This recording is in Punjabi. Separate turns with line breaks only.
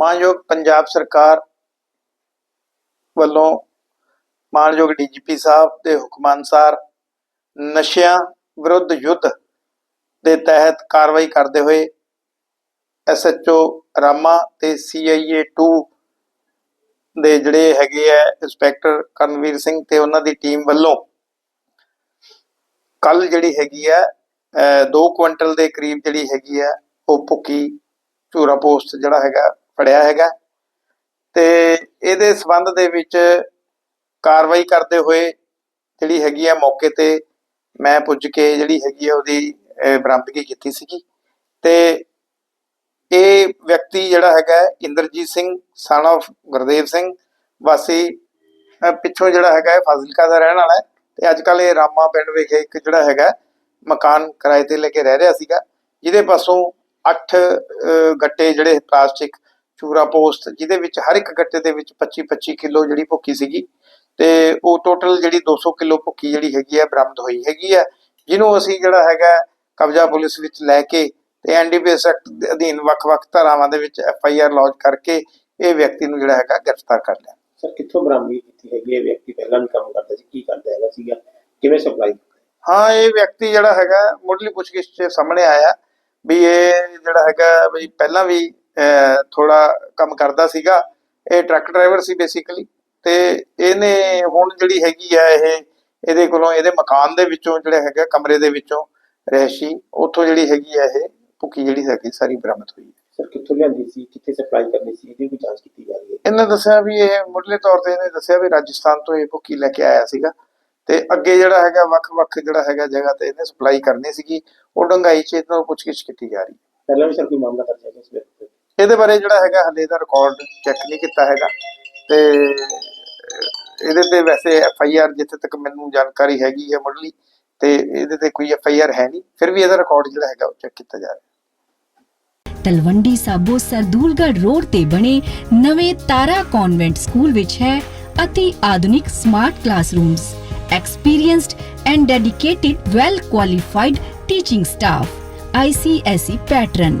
ਮਾਨਯੋਗ ਪੰਜਾਬ ਸਰਕਾਰ ਵੱਲੋਂ ਮਾਨਯੋਗ ਡੀਜੀਪੀ ਸਾਹਿਬ ਦੇ ਹੁਕਮ ਅਨੁਸਾਰ ਨਸ਼ਿਆਂ ਵਿਰੁੱਧ ਯੁੱਧ ਦੇ ਤਹਿਤ ਕਾਰਵਾਈ ਕਰਦੇ ਹੋਏ ਐਸਐਚਓ ਰਾਮਾ ਤੇ ਸੀਆਈਏ 2 ਦੇ ਜਿਹੜੇ ਹੈਗੇ ਆ ਇੰਸਪੈਕਟਰ ਕਰਨਵੀਰ ਸਿੰਘ ਤੇ ਉਹਨਾਂ ਦੀ ਟੀਮ ਵੱਲੋਂ ਕੱਲ ਜਿਹੜੀ ਹੈਗੀ ਆ 2 ਕੁਇੰਟਲ ਦੇ ਕਰੀਬ ਜਿਹੜੀ ਹੈਗੀ ਆ, ਉਹ ਭੁੱਕੀ ਝੂਰਾ ਪੋਸਟ ਜਿਹੜਾ ਹੈਗਾ ਫੜਿਆ ਹੈਗਾ। ਤੇ ਇਹਦੇ ਸਬੰਧ ਦੇ ਵਿੱਚ ਕਾਰਵਾਈ ਕਰਦੇ ਹੋਏ ਜਿਹੜੀ ਹੈਗੀ ਆ ਮੌਕੇ ਤੇ ਮੈਂ ਪੁੱਜ ਕੇ ਜਿਹੜੀ ਹੈਗੀ ਆ ਉਹਦੀ ਬਰਾਮਦਗੀ ਕੀਤੀ ਸੀਗੀ। ਤੇ ਇਹ ਵਿਅਕਤੀ ਜਿਹੜਾ ਹੈਗਾ ਇੰਦਰਜੀਤ ਸਿੰਘ son of ਗੁਰਦੇਵ ਸਿੰਘ ਵਾਸੀ ਪਿੱਛੋਂ ਜਿਹੜਾ ਹੈਗਾ ਹੈ, ਫਾਜ਼ਿਲਕਾ ਦਾ ਰਹਿਣ ਵਾਲਾ ਹੈ। ਤੇ ਅੱਜ ਕੱਲ ਇਹ ਰਾਮਾ ਪਿੰਡ ਵਿਖੇ ਇੱਕ ਜਿਹੜਾ ਹੈਗਾ ਮਕਾਨ ਕਿਰਾਏ ਤੇ ਲੈ ਕੇ ਰਹਿ ਰਿਹਾ ਸੀਗਾ। ਜਿਹਦੇ ਪਾਸੋਂ 8 ਗੱਟੇ ਜਿਹੜੇ ਪਲਾਸਟਿਕ ਚੂਰਾ ਪੋਸਟ ਜਿਹਦੇ ਵਿੱਚ ਹਰ ਇੱਕ ਗੱਟੇ ਦੇ ਵਿੱਚ 25 25 ਕਿਲੋ ਜਿਹੜੀ ਭੁੱਕੀ ਸੀਗੀ ਤੇ ਉਹ ਟੋਟਲ ਜਿਹੜੀ 200 ਕਿਲੋ ਭੁੱਕੀ ਜਿਹੜੀ ਹੈਗੀ ਹੈ ਬਰਾਮਦ ਹੋਈ ਹੈਗੀ ਹੈ ਜਿਹਨੂੰ ਅਸੀਂ ਜਿਹੜਾ ਹੈਗਾ ਕਬਜ਼ਾ ਪੁਲਿਸ ਵਿੱਚ ਲੈ ਕੇ ਤੇ ਐਨਡੀਪੀਐਸ ਐਕਟ ਦੇ ਅਧੀਨ ਵੱਖ-ਵੱਖ ਧਾਰਾਵਾਂ ਦੇ ਵਿੱਚ ਐਫਆਈਆਰ ਲੌਂਚ ਕਰਕੇ ਇਹ ਵਿਅਕਤੀ ਨੂੰ ਜਿਹੜਾ ਹੈਗਾ ਗ੍ਰਿਫਤਾਰ ਕਰ ਲਿਆ।
ਸਰ ਕਿੱਥੋਂ ਬਰਾਮਦਗੀ ਕੀਤੀ ਹੈਗੀ ਇਹ ਵਿਅਕਤੀ ਪਹਿਲਾਂ ਵੀ ਕੰਮ ਕਰਦਾ ਸੀ ਕੀ ਕਰਦਾ ਹੈਗਾ ਸੀਗਾ? ਕਿਵੇਂ ਸਪਲਾਈ
ਹਾਂ ਇਹ ਵਿਅਕਤੀ ਜਿਹੜਾ ਹੈਗਾ ਮੁੱਢਲੀ ਪੁੱਛਗਿੱਛ 'ਚ ਸਾਹਮਣੇ ਆਇਆ ਵੀ ਇਹ ਜਿਹੜਾ ਹੈਗਾ ਵੀ ਪਹਿਲਾਂ ਵੀ ਥੋੜਾ ਕੰਮ ਕਰਦਾ ਸੀਗਾ। ਇਹ ਟਰੱਕ ਡਰਾਈਵਰ ਸੀ ਬੇਸਿਕਲੀ ਤੇ ਇਹਨੇ ਹੁਣ ਜਿਹੜੀ ਹੈਗੀ ਆ ਇਹ ਇਹਦੇ ਕੋਲੋਂ ਇਹਦੇ ਮਕਾਨ ਦੇ ਵਿੱਚੋਂ ਜਿਹੜਾ ਹੈਗਾ ਕਮਰੇ ਦੇ ਵਿੱਚੋਂ ਰਹਿਸ਼ੀ ਉੱਥੋਂ ਜਿਹੜੀ ਹੈਗੀ ਆ ਇਹ ਭੁੱਕੀ ਜਿਹੜੀ ਹੈਗੀ ਸਾਰੀ ਬਰਾਮਦ ਹੋਈ ਹੈ।
ਸਰ ਕਿੱਥੋਂ ਲਿਆਂਦੀ ਸੀ ਕਿੱਥੇ ਸਪਲਾਈ ਕਰਨੀ ਸੀ ਇਹਦੀ ਵੀ ਜਾਂਚ ਕੀਤੀ ਜਾ ਰਹੀ ਹੈ?
ਇਹਨੇ ਦੱਸਿਆ ਵੀ ਇਹ ਮੁੱਢਲੇ ਤੌਰ ਤੇ ਇਹਨੇ ਦੱਸਿਆ ਵੀ ਰਾਜਸਥਾਨ ਤੋਂ ਇਹ ਭੁੱਕੀ ਲੈ ਕੇ ਆਇਆ ਸੀਗਾ ਤੇ ਅੱਗੇ ਜਿਹੜਾ ਹੈਗਾ ਵੱਖ-ਵੱਖ ਜਿਹੜਾ ਹੈਗਾ ਜਗ੍ਹਾ ਤੇ ਇਹਨੇ ਸਪਲਾਈ ਕਰਨੀ ਸੀਗੀ ਉਹ ਡੰਗਾਈ ਚ ਇਹਨਾਂ ਨੂੰ ਪੁੱਛਗਿੱਛ ਕੀਤੀ ਜਾ ਰਹੀ ਹੈ।
ਪਹਿਲਾਂ ਵੀ ਸਰ ਕੋਈ ਮਾਮਲਾ ਦਰਜ ਹੈਗਾ ਇਸ ਤੇ
ਇਹਦੇ ਬਾਰੇ ਜਿਹੜਾ ਹੈਗਾ ਹਲੇ ਦਾ ਰਿਕਾਰਡ ਚੈੱਕ ਨਹੀਂ ਕੀਤਾ ਹੈਗਾ। ਤੇ ਇਹਦੇ ਤੇ ਵੈਸੇ ਐਫ ਆਈ ਆਰ ਜਿੱਥੇ ਤੱਕ ਮੈਨੂੰ ਜਾਣਕਾਰੀ ਹੈਗੀ ਹੈ ਮੁੱਢਲੀ, ਤੇ ਇਹਦੇ ਤੇ ਕੋਈ ਐਫ ਆਈ ਆਰ ਹੈ ਨਹੀਂ, ਫਿਰ ਵੀ ਇਹਦਾ ਰਿਕਾਰਡ ਜਿਹੜਾ ਹੈਗਾ ਉਹ ਚੈੱਕ ਕੀਤਾ ਜਾ ਰਿਹਾ।
ਤਲਵੰਡੀ ਸਾਬੋ ਸਰਦੂਲਗੜ੍ਹ ਰੋਡ ਤੇ ਬਣੇ ਨਵੇਂ ਤਾਰਾ ਕਨਵੈਂਟ ਸਕੂਲ ਵਿੱਚ ਹੈ ਅਤੀ ਆਧੁਨਿਕ smart classrooms experienced and dedicated well qualified teaching staff ICSE pattern